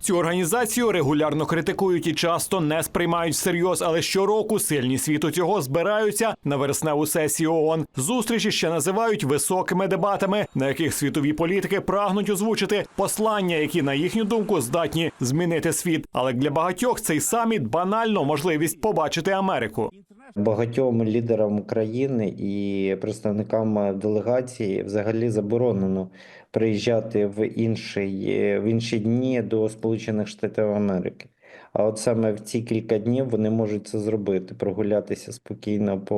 Цю організацію регулярно критикують і часто не сприймають всерйоз, але щороку сильні світу цього збираються на вересневу сесію ООН. Зустрічі ще називають високими дебатами, на яких світові політики прагнуть озвучити послання, які на їхню думку здатні змінити світ. Але для багатьох цей саміт банально можливість побачити Америку. Багатьом лідерам країни і представникам делегації взагалі заборонено приїжджати в інший, в інші дні до Сполучених Штатів Америки. А от саме в ці кілька днів вони можуть це зробити, прогулятися спокійно по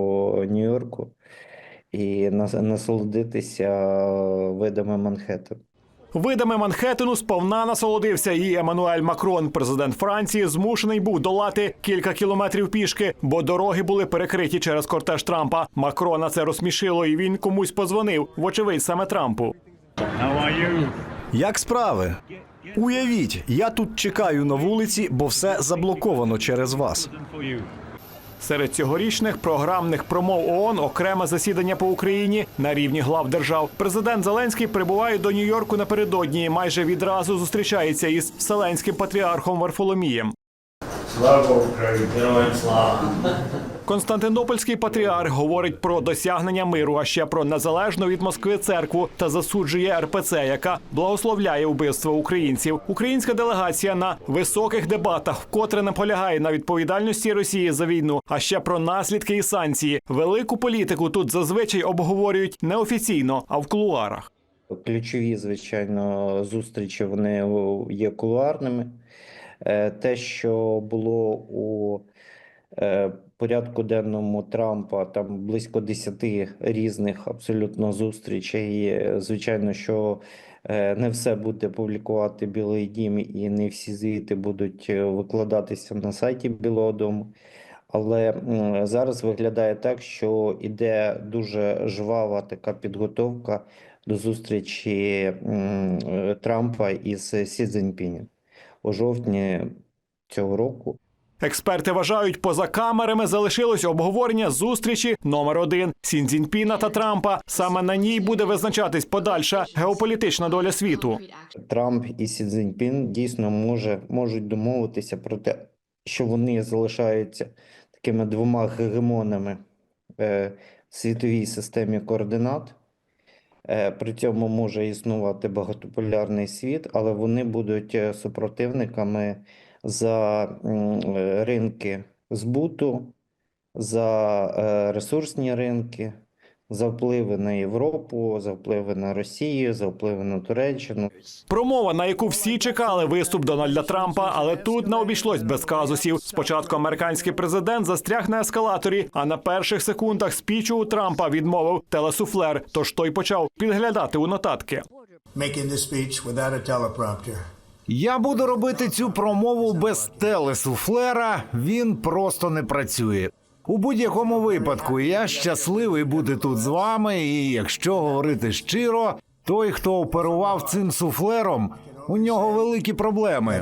Нью-Йорку і насолодитися видами Манхеттена. Видами Манхеттену сповна насолодився і Еммануель Макрон, президент Франції, змушений був долати кілька кілометрів пішки, бо дороги були перекриті через кортеж Трампа. Макрона це розсмішило, і він комусь позвонив. Вочевидь, саме Трампу. Як справи? Уявіть, я тут чекаю на вулиці, бо все заблоковано через вас. Серед цьогорічних програмних промов ООН окреме засідання по Україні на рівні глав держав. Президент Зеленський прибуває до Нью-Йорку напередодні. і Майже відразу зустрічається із вселенським патріархом Варфоломієм. Слава Україні! Героям слава! Константинопольський патріарх говорить про досягнення миру, а ще про незалежну від Москви церкву та засуджує РПЦ, яка благословляє вбивство українців. Українська делегація на високих дебатах вкотре наполягає на відповідальності Росії за війну, а ще про наслідки і санкції. Велику політику тут зазвичай обговорюють неофіційно, а в кулуарах. Ключові, звичайно, зустрічі вони є кулуарними. Е, Те, що було у е, порядку денному Трампа, там близько 10 різних абсолютно зустрічей. е, Звичайно, що не все буде публікувати Білий Дім і не всі звіти будуть викладатися на сайті Білого Дому. Але зараз виглядає так, що іде дуже жвава така підготовка до зустрічі Трампа із Сі Цзіньпінем у жовтні цього року. Експерти вважають, поза камерами залишилось обговорення зустрічі номер один Сінзінпіна та Трампа. Саме на ній буде визначатись подальша геополітична доля світу. Трамп і Сі Цзіньпін дійсно може, можуть домовитися про те, що вони залишаються такими двома гегемонами е, в світовій системі координат. Е, При цьому може існувати багатополярний світ, але вони будуть е, супротивниками за е, ринки збуту, за ресурсні ринки, за впливи на Європу, за впливи на Росію, за впливи на Туреччину. Промова, на яку всі чекали, виступ Дональда Трампа, але тут не обійшлось без казусів. Спочатку американський президент застряг на ескалаторі, а на перших секундах спічу у Трампа відмовив телесуфлер. Тож той почав підглядати у нотатки. Я буду робити цю промову без телесуфлера. Він просто не працює. У будь-якому випадку я щасливий бути тут з вами. І якщо говорити щиро, той, хто оперував цим суфлером, у нього великі проблеми.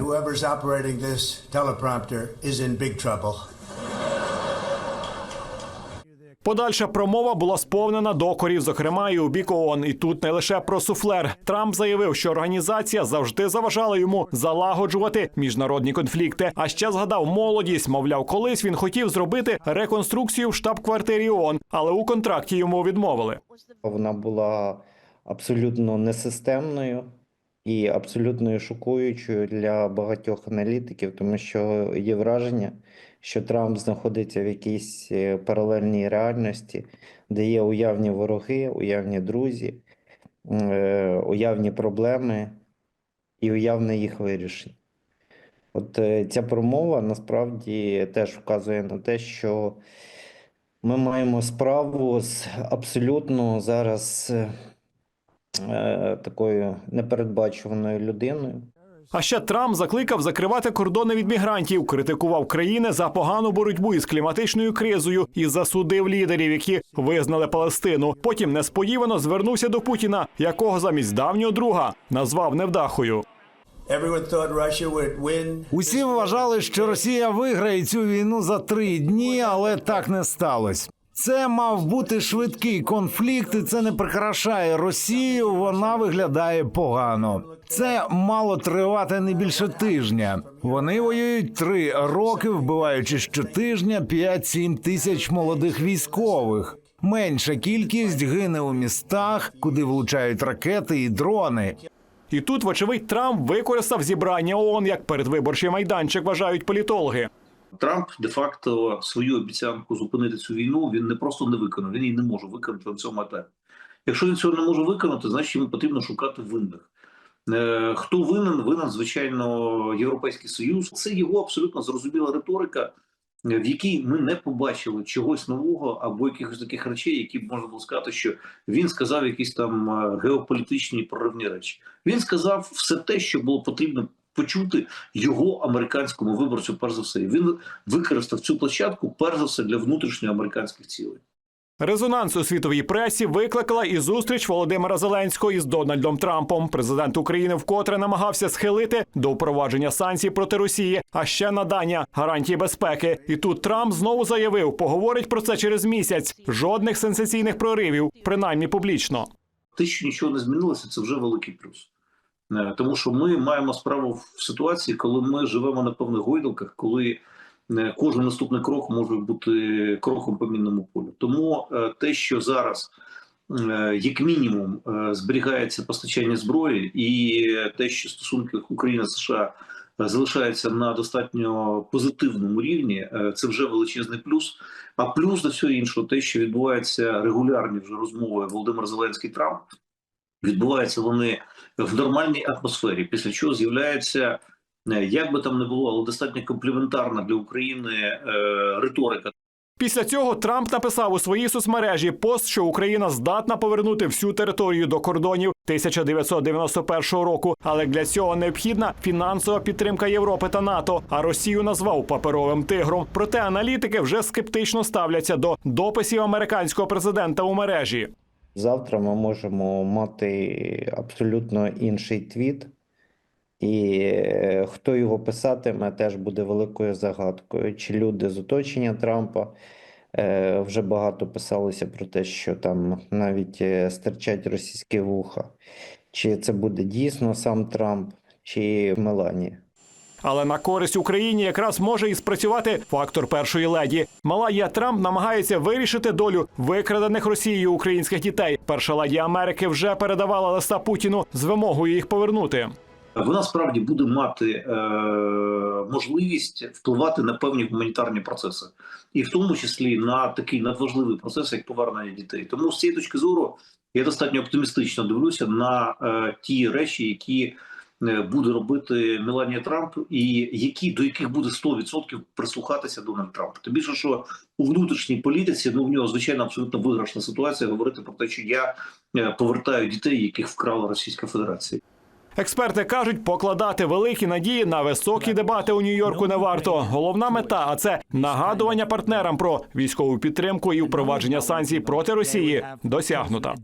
Подальша промова була сповнена докорів, зокрема і у бік ООН. І тут не лише про суфлер. Трамп заявив, що організація завжди заважала йому залагоджувати міжнародні конфлікти. А ще згадав молодість. Мовляв, колись він хотів зробити реконструкцію в штаб-квартирі ООН, але у контракті йому відмовили. Вона була абсолютно несистемною і абсолютно шокуючою для багатьох аналітиків, тому що є враження, що Трамп знаходиться в якійсь е, паралельній реальності, де є уявні вороги, уявні друзі, е, уявні проблеми і уявне їх вирішення. От е, ця промова насправді теж вказує на те, що ми маємо справу з абсолютно зараз такою непередбачуваною людиною. А ще Трамп закликав закривати кордони від мігрантів, критикував країни за погану боротьбу із кліматичною кризою і засудив лідерів, які визнали Палестину. Потім несподівано звернувся до Путіна, якого замість давнього друга назвав невдахою. Усі вважали, що Росія виграє цю війну за три дні, але так не сталося. Це мав бути швидкий конфлікт, і це не прикрашає Росію. Вона виглядає погано. Це мало тривати не більше тижня. Вони воюють три роки, вбиваючи щотижня 5-7 тисяч молодих військових. Менша кількість гине у містах, куди влучають ракети і дрони. І тут, вочевидь, Трамп використав зібрання ООН як передвиборчий майданчик, вважають політологи. Трамп де-факто свою обіцянку зупинити цю війну він не просто не виконав, він її не може виконати на цьому етапі. Якщо він цього не може виконати, значить йому потрібно шукати винних. Е, Хто винен? Винен, звичайно, Європейський Союз. Це його абсолютно зрозуміла риторика, е, в якій ми не побачили чогось нового або якихось таких речей, які б можна було сказати, що він сказав якісь там е, геополітичні проривні речі. Він сказав все те, що було потрібно почути його американському виборцю. Перш за все, І він використав цю площадку перш за все для внутрішньоамериканських цілей. Резонанс у світовій пресі викликала і зустріч Володимира Зеленського із Дональдом Трампом. Президент України вкотре намагався схилити до впровадження санкцій проти Росії, а ще надання гарантій безпеки. І тут Трамп знову заявив, поговорить про це через місяць. Жодних сенсаційних проривів, принаймні публічно. Те, що нічого не змінилося, це вже великий плюс. Е, Тому що ми маємо справу в ситуації, коли ми живемо на певних гойдалках, коли е, кожен наступний крок може бути кроком по мінному полю. Тому е, те, що зараз, як мінімум, зберігається постачання зброї, і те, що стосунки України США залишаються на достатньо позитивному рівні, це вже величезний плюс. А плюс до всього іншого, те, що відбуваються регулярні вже розмови Володимир Зеленський Трамп, відбуваються вони в нормальній атмосфері, після чого з'являється, е, як би там не було, але достатньо компліментарна для України е, риторика. Після цього Трамп написав у своїй соцмережі пост, що Україна здатна повернути всю територію до кордонів 1991 року, але для цього необхідна фінансова підтримка Європи та НАТО. А Росію назвав паперовим тигром. Проте аналітики вже скептично ставляться до дописів американського президента у мережі. Завтра ми можемо мати абсолютно інший твіт, і е, хто його писатиме, теж буде великою загадкою. Чи люди з оточення Трампа е, вже багато писалося про те, що там навіть е, стирчать російські вуха. Чи це буде дійсно сам Трамп, чи Меланія? Але на користь Україні якраз може і спрацювати фактор першої леді. Малая Трамп намагається вирішити долю викрадених Росією українських дітей. Перша леді Америки вже передавала листа Путіну з вимогою їх повернути. Вона справді буде мати е, можливість впливати на певні гуманітарні процеси, і в тому числі на такий надважливий процес, як повернення дітей. Тому з цієї точки зору я достатньо оптимістично дивлюся на е, ті речі, які буде робити Меланія Трамп, і які до яких буде 100% прислухатися Дональд Трамп. Тим більше, що у внутрішній політиці ну в нього звичайно абсолютно виграшна ситуація говорити про те, що я е, повертаю дітей, яких вкрала Російська Федерація. Експерти кажуть, покладати великі надії на високі дебати у Нью-Йорку не варто. Головна мета а це нагадування партнерам про військову підтримку і впровадження санкцій проти Росії досягнута.